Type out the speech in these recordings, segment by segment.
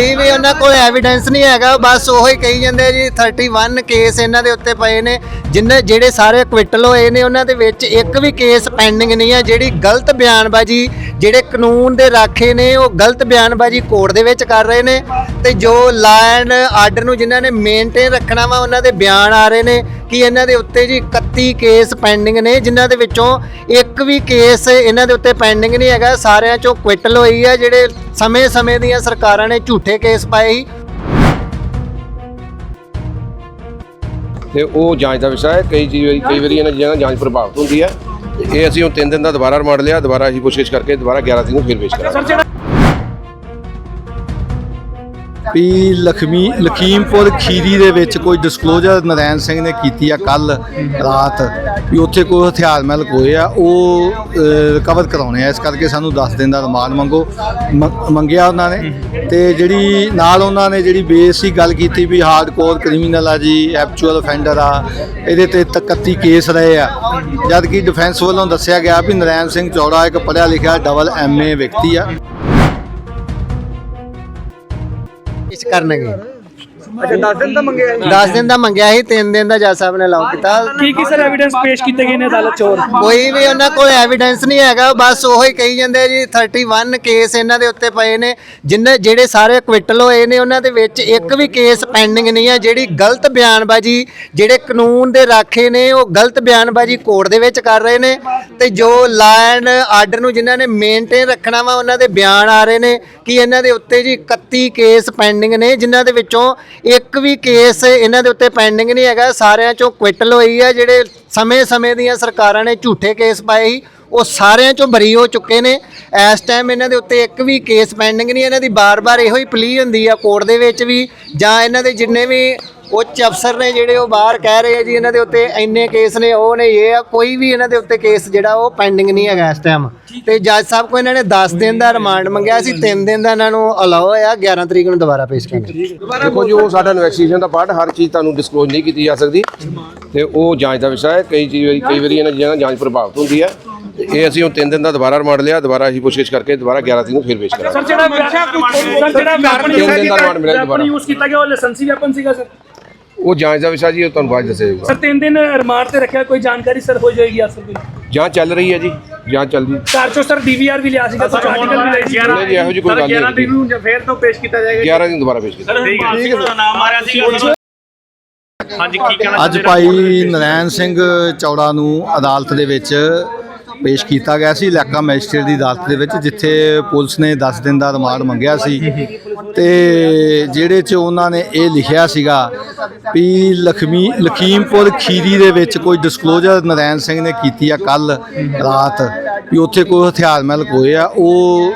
ਕੋਈ ਵੀ ਉਹਨਾਂ ਕੋਲ ਐਵੀਡੈਂਸ ਨਹੀਂ ਹੈਗਾ, ਬਸ ਉਹ ਹੀ ਕਹੀ ਜਾਂਦੇ ਜੀ 31 ਕੇਸ ਇਹਨਾਂ ਦੇ ਉੱਤੇ ਪਏ ਨੇ, ਜਿੰਨੇ, ਜਿਹੜੇ ਸਾਰੇ ਕੁਇਟਲ ਹੋਏ ਨੇ, ਉਹਨਾਂ ਦੇ ਵਿੱਚ ਇੱਕ ਵੀ ਕੇਸ ਪੈਂਡਿੰਗ ਨਹੀਂ ਹੈ, ਜਿਹੜੀ ਗਲਤ ਬਿਆਨਬਾਜ਼ੀ, ਜਿਹੜੇ ਕਾਨੂੰਨ ਦੇ ਰਾਖੇ ਨੇ, ਉਹ ਗਲਤ ਬਿਆਨਬਾਜ਼ੀ ਕੋਰਟ ਦੇ ਵਿੱਚ ਕਰ ਰਹੇ ਨੇ, ਤੇ ਜੋ ਲਾਇਨ ਆਰਡਰ ਨੂੰ ਜਿਨ੍ਹਾਂ ਨੇ ਮੇਨਟੇਨ ਰੱਖਣਾ ਵਾ, ਉਹਨਾਂ ਦੇ ਬਿਆਨ ਆ ਰਹੇ ਨੇ ਕਿ ਇਹਨਾਂ ਦੇ ਉੱਤੇ ਜੀ 31 ਕੇਸ ਪੈਂਡਿੰਗ ਨੇ, ਜਿਨ੍ਹਾਂ ਦੇ ਵਿੱਚੋਂ ਇੱਕ ਵੀ ਕੇਸ ਇਹਨਾਂ ਦੇ ਉੱਤੇ ਪੈਂਡਿੰਗ ਨਹੀਂ ਹੈਗਾ। ਸਾਰਿਆਂ ਚੋਂ ਕੁਇਟਲ ਹੋਈ ਹੈ ਜਿਹੜੇ ਸਮੇਂ-ਸਮੇਂ ਦੀਆਂ ਸਰਕਾਰਾਂ ਨੇ ਝੂਠੇ ਕੇਸ ਪਾਏ ਸੀ। ਤੇ ਉਹ ਜਾਂਚ ਦਾ ਵਿਸ਼ਾ ਹੈ। ਕਈ ਚੀਜ਼ ਕਈ ਵਾਰੀ ਇਹਨਾਂ ਚੀਜ਼ਾਂ ਨਾਲ ਜਾਂਚ ਪ੍ਰਭਾਵਿਤ ਹੁੰਦੀ ਹੈ। ਇਹ ਅਸੀਂ ਹੁਣ 3 ਦਿਨ ਦਾ ਦੁਬਾਰਾ ਰਿਮਾਂਡ ਲਿਆ, ਦੁਬਾਰਾ ਅਸੀਂ ਕੋਸ਼ਿਸ਼ ਕਰਕੇ ਦੁਬਾਰਾ 11 ਦਿਨ ਨੂੰ ਫਿਰ ਪੇਸ਼ ਕਰਾਂਗੇ। ਵੀ ਲਖਮੀ ਲਖੀਮਪੁਰ ਖੀਰੀ ਦੇ ਵਿੱਚ ਕੋਈ ਡਿਸਕਲੋਜ਼ਰ ਨਰੈਣ ਸਿੰਘ ਨੇ ਕੀਤੀ ਆ ਕੱਲ ਰਾਤ ਵੀ ਉੱਥੇ ਕੋਈ ਹਥਿਆਰ ਮਹਿਲ ਕੋਏ ਆ, ਉਹ ਰਿਕਵਰ ਕਰਾਉਣੇ ਆ। ਇਸ ਕਰਕੇ ਸਾਨੂੰ 10 ਦਿਨ ਦਾ ਰਿਮਾਂਡ ਮੰਗੋ, ਮ- ਮੰਗਿਆ ਉਹਨਾਂ ਨੇ। ਤੇ ਜਿਹੜੀ ਨਾਲ ਉਹਨਾਂ ਨੇ ਜਿਹੜੀ ਬੇਸਿਕ ਗੱਲ ਕੀਤੀ ਵੀ ਹਾਰਡਕੋਰ ਕ੍ਰਿਮੀਨਲ ਆ ਜੀ ਐਕਚੁਅਲ ਅਫੈਂਡਰ ਆ, ਇਹਦੇ ਤੇ 31 ਕੇਸ ਰਹੇ ਆ। ਜਦ ਕਿ ਡਿਫੈਂਸ ਵੱਲੋਂ ਦੱਸਿਆ ਗਿਆ ਵੀ ਨਰੈਣ ਸਿੰਘ ਚੌੜਾ ਇੱਕ ਪੜ੍ਹਿਆ ਲਿਖਿਆ ਡਬਲ ਐਮਏ ਵਿਅਕਤੀ ਆ। ਕਰਨਗੇ। ਅੱਛਾ 10 ਦਿਨ ਦਾ ਮੰਗਿਆ 10 ਦਿਨ ਦਾ ਮੰਗਿਆ ਸੀ 3 ਦਿਨ ਦਾ ਜੱਜ ਸਾਹਿਬ ਨੇ ਅਲਾਉ ਕੀਤਾ। ਕੀ ਕੀ ਸਰ ਐਵੀਡੈਂਸ ਪੇਸ਼ ਕੀਤੇ ਗਏ ਨੇ ਅਦਾਲਤ ਚ ਹੋਰ? ਕੋਈ ਵੀ ਉਹਨਾਂ ਕੋਲ ਐਵੀਡੈਂਸ ਨਹੀਂ ਹੈਗਾ ਬਸ ਉਹੋ ਹੀ ਕਹੀ ਜਾਂਦੇ ਜੀ 31 ਕੇਸ ਇਹਨਾਂ ਦੇ ਉੱਤੇ ਪਏ ਨੇ। ਜਿੰਨੇ ਜਿਹੜੇ ਸਾਰੇ ਕੁਇਟਲ ਹੋਏ ਨੇ ਉਹਨਾਂ ਦੇ ਵਿੱਚ ਇੱਕ ਵੀ ਕੇਸ ਪੈਂਡਿੰਗ ਨਹੀਂ ਹੈ ਜਿਹੜੀ ਗਲਤ ਬਿਆਨਬਾਜ਼ੀ ਜਿਹੜੇ ਕਾਨੂੰਨ ਦੇ ਰਾਖੇ ਨੇ ਉਹ ਗਲਤ ਬਿਆਨਬਾਜ਼ੀ ਕੋਰਟ ਦੇ ਵਿੱਚ ਕਰ ਰਹੇ ਨੇ। ਤੇ ਜੋ ਲਾਇਨ ਆਰਡਰ ਨੂੰ ਜਿਨ੍ਹਾਂ ਨੇ ਮੇਨਟੇਨ ਰੱਖਣਾ ਵਾ ਉਹਨਾਂ ਦੇ ਬਿਆਨ ਆ ਰਹੇ ਨੇ ਕਿ ਇਹਨਾਂ ਦੇ ਉੱਤੇ ਜੀ 31 ਕੇਸ ਪੈਂਡਿੰਗ ਨੇ ਜਿਨ੍ਹਾਂ ਦੇ ਵਿੱਚੋਂ ਇੱਕ ਵੀ ਕੇਸ ਇਹਨਾਂ ਦੇ ਉੱਤੇ ਪੈਂਡਿੰਗ ਨਹੀਂ ਹੈਗਾ, ਸਾਰਿਆਂ ਚੋਂ ਕੁਇਟਲ ਹੋਈ ਹੈ ਜਿਹੜੇ ਸਮੇਂ-ਸਮੇਂ ਦੀਆਂ ਸਰਕਾਰਾਂ ਨੇ ਝੂਠੇ ਕੇਸ ਪਾਏ ਸੀ, ਉਹ ਸਾਰਿਆਂ ਚੋਂ ਬਰੀ ਹੋ ਚੁੱਕੇ ਨੇ। ਇਸ ਟਾਈਮ ਇਹਨਾਂ ਦੇ ਉੱਤੇ ਇੱਕ ਵੀ ਕੇਸ ਪੈਂਡਿੰਗ ਨਹੀਂ, ਇਹਨਾਂ ਦੀ ਬਾਰ-ਬਾਰ ਇਹੋ ਹੀ ਪਲੀ ਹੁੰਦੀ ਆ ਕੋਰਟ ਦੇ ਵਿੱਚ ਵੀ, ਜਾਂ ਇਹਨਾਂ ਦੇ ਜਿੰਨੇ ਵੀ ਉੱਚ ਅਫਸਰ ਨੇ ਜਿਹੜੇ ਉਹ ਬਾਹਰ ਕਹਿ ਰਹੇ ਆ ਜੀ ਇਹਨਾਂ ਦੇ ਉੱਤੇ ਇੰਨੇ ਕੇਸ ਨੇ ਉਹ ਨੇ ਇਹ ਆ ਕੋਈ ਵੀ ਇਹਨਾਂ ਦੇ ਉੱਤੇ ਕੇਸ ਜਿਹੜਾ ਉਹ ਪੈਂਡਿੰਗ ਨਹੀਂ ਹੈਗਾ ਇਸ ਟਾਈਮ ਤੇ ਜੱਜ ਸਾਹਿਬ ਕੋ ਇਹਨਾਂ ਨੇ 10 ਦਿਨ ਦਾ ਰਿਮਾਂਡ ਮੰਗਿਆ ਸੀ 3 ਦਿਨ ਦਾ ਇਹਨਾਂ ਨੂੰ ਅਲਾਓ ਹੋਇਆ 11 ਤਰੀਕ ਨੂੰ ਦੁਬਾਰਾ ਪੇਸ਼ ਕਰਨਾ। ਦੇਖੋ ਜੀ ਉਹ ਸਾਡਾ ਇਨਵੈਸਟੀਗੇਸ਼ਨ ਦਾ ਪਾਰਟ ਹਰ ਚੀਜ਼ ਤੁਹਾਨੂੰ ਡਿਸਕਲੋਜ਼ ਨਹੀਂ ਕੀਤੀ ਜਾ ਸਕਦੀ। ਤੇ ਉਹ ਜਾਂਚ ਦਾ ਵਿਸ਼ਾ ਹੈ ਕਈ ਚੀਜ਼ ਕਈ ਵਾਰੀ ਇਹਨਾਂ ਚੀਜ਼ਾਂ ਜਾਂਚ ਪ੍ਰਭਾਵਿਤ ਹੁੰਦੀ ਹੈ। ਇਹ ਅਸੀਂ ਹੁਣ 3 ਦਿਨ ਦਾ ਦੁਬਾਰਾ ਰਿਮਾਂਡ ਲਿਆ ਦੁਬਾਰਾ ਅਸੀਂ ਕੋਸ਼ਿਸ਼ ਕਰਕੇ ਦੁਬਾਰਾ 11 ਤਰੀਕ ਨੂੰ ਫਿਰ ਪੇਸ਼ ਕਰਾਂਗੇ। ਸਰ ਜਿਹੜਾ ਸਰ ਜਿਹੜਾ ਵੈਪਨ। ਯੂਜ਼ ਕੀਤਾ ਗਿਆ ਉਹ ਲਾਇਸੈਂਸੀ ਵੈਪਨ ਸੀਗਾ ਸਰ? ਉਹ ਜਾਂਚ ਦਾ ਵਿਸ਼ਾ ਜੀ ਉਹ ਤੁਹਾਨੂੰ ਬਾਅਦ 'ਚ ਦੱਸਿਆ ਜਾਊਗਾ ਸਰ ਤਿੰਨ ਦਿਨ ਰਿਮਾਂਡ ਤੇ ਰੱਖਿਆ ਕੋਈ ਜਾਣਕਾਰੀ ਸਰ ਹੋ ਜਾਏਗੀ ਅਸਲ ਵਿੱਚ? ਜਾਂਚ ਚੱਲ ਰਹੀ ਹੈ ਜੀ ਜਾਂਚ ਚੱਲਦੀ ਘਰ ਚੋਂ ਸਰ ਡੀਵੀਆਰ ਵੀ ਲਿਆ ਸੀਗਾ ਕੁਝ ਆਰਟੀਕਲ ਵੀ ਲਏ ਸੀ ਨਹੀਂ ਜੀ ਇਹੋ ਜਿਹੀ ਕੋਈ ਗੱਲ ਨਹੀਂ ਹੈ ਨੂੰ ਫੇਰ ਤੋਂ ਪੇਸ਼ ਕੀਤਾ ਜਾਏਗਾ 11 ਦਿਨ ਦੁਬਾਰਾ ਪੇਸ਼ ਕੀਤਾ ਅੱਜ ਭਾਈ ਨਰੈਣ ਸਿੰਘ ਚੌੜਾ ਨੂੰ ਅਦਾਲਤ ਦੇ ਵਿੱਚ ਪੇਸ਼ ਕੀਤਾ ਗਿਆ ਸੀ ਇਲਾਕਾ ਮੈਜਿਸਟਰੇਟ ਦੀ ਅਦਾਲਤ ਦੇ ਵਿੱਚ ਜਿੱਥੇ ਪੁਲਿਸ ਨੇ 10 ਦਿਨ ਦਾ ਰਿਮਾਂਡ ਮੰਗਿਆ ਸੀ। ਤੇ ਜਿਹੜੇ ਚ ਉਹਨਾਂ ਨੇ ਇਹ ਲਿਖਿਆ ਸੀਗਾ ਵੀ ਲਖਮੀ ਲਖੀਮਪੁਰ ਖੀਰੀ ਦੇ ਵਿੱਚ ਕੋਈ ਡਿਸਕਲੋਜ਼ਰ ਨਰੈਣ ਸਿੰਘ ਨੇ ਕੀਤੀ ਆ ਕੱਲ ਰਾਤ। ਵੀ ਉੱਥੇ ਕੋਈ ਹਥਿਆਰ ਮਹਿਲ ਕੋਏ ਆ, ਉਹ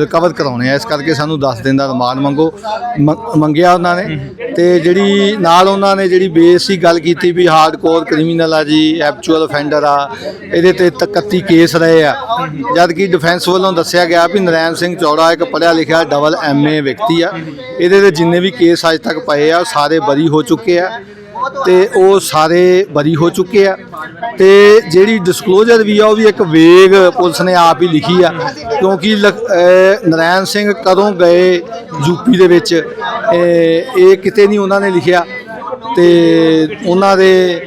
ਰਿਕਵਰ ਕਰਾਉਣੇ ਆ। ਇਸ ਕਰਕੇ ਸਾਨੂੰ 10 ਦਿਨ ਦਾ ਰਿਮਾਂਡ ਮੰਗੋ, ਮ- ਮੰਗਿਆ ਉਹਨਾਂ ਨੇ। ਤੇ ਜਿਹੜੀ ਨਾਲ ਉਹਨਾਂ ਨੇ ਜਿਹੜੀ ਬੇਸਿਕ ਗੱਲ ਕੀਤੀ ਵੀ ਹਾਰਡਕੋਰ ਕ੍ਰਿਮੀਨਲ ਆ ਜੀ ਐਕਚੁਅਲ ਅਫੈਂਡਰ ਆ, ਇਹਦੇ ਤੇ 31 ਕੇਸ ਰਹੇ ਆ। ਜਦ ਕਿ ਡਿਫੈਂਸ ਵੱਲੋਂ ਦੱਸਿਆ ਗਿਆ ਵੀ ਨਰੈਣ ਸਿੰਘ ਚੌੜਾ ਇੱਕ ਪੜ੍ਹਿਆ ਲਿਖਿਆ ਡਬਲ ਐਮਏ ਵਿਅਕਤੀ ਆ। ਇਹਦੇ ਤੇ ਜਿੰਨੇ ਵੀ ਕੇਸ ਅੱਜ ਤੱਕ ਪਏ ਆ, ਉਹ ਸਾਰੇ ਬਰੀ ਹੋ ਚੁੱਕੇ ਆ। ਤੇ ਉਹ ਸਾਰੇ ਬਰੀ ਹੋ ਚੁੱਕੇ ਆ। ਤੇ ਜਿਹੜੀ ਡਿਸਕਲੋਜ਼ਰ ਵੀ ਆ, ਉਹ ਵੀ ਇੱਕ ਵੇਗ ਪੁਲਿਸ ਨੇ ਆਪ ਹੀ ਲਿਖੀ ਆ। ਕਿਉਂਕਿ ਲਖ- ਅਹ ਨਰੈਣ ਸਿੰਘ ਕਦੋਂ ਗਏ ਯੂਪੀ ਦੇ ਵਿੱਚ, ਇਹ ਇਹ ਕਿਤੇ ਨਹੀਂ ਉਹਨਾਂ ਨੇ ਲਿਖਿਆ। ਤੇ ਉਹਨਾਂ ਦੇ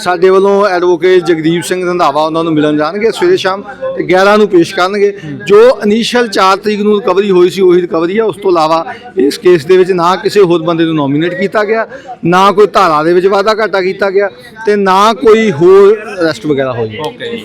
ਸਾਡੇ ਵੱਲੋਂ ਐਡਵੋਕੇਟ ਜਗਦੀਪ ਸਿੰਘ ਰੰਧਾਵਾ ਉਹਨਾਂ ਨੂੰ ਮਿਲਣ ਜਾਣਗੇ ਸਵੇਰੇ ਸ਼ਾਮ ਤੇ 11 ਨੂੰ ਪੇਸ਼ ਕਰਨਗੇ। ਜੋ ਇਨੀਸ਼ੀਅਲ 4 ਤਰੀਕ ਨੂੰ ਰਿਕਵਰੀ ਹੋਈ ਸੀ, ਉਹੀ ਰਿਕਵਰੀ ਹੈ ਉਸ ਤੋਂ ਇਲਾਵਾ ਇਸ ਕੇਸ ਦੇ ਵਿੱਚ ਨਾ ਕਿਸੇ ਹੋਰ ਬੰਦੇ ਨੂੰ ਨੋਮੀਨੇਟ ਕੀਤਾ ਗਿਆ, ਨਾ ਕੋਈ ਧਾਰਾ ਦੇ ਵਿੱਚ ਵਾਧਾ ਘਾਟਾ ਕੀਤਾ ਗਿਆ ਤੇ ਨਾ ਕੋਈ ਹੋਰ ਅਰੈਸਟ ਵਗੈਰਾ ਹੋਈ। ਓਕੇ ਜੀ।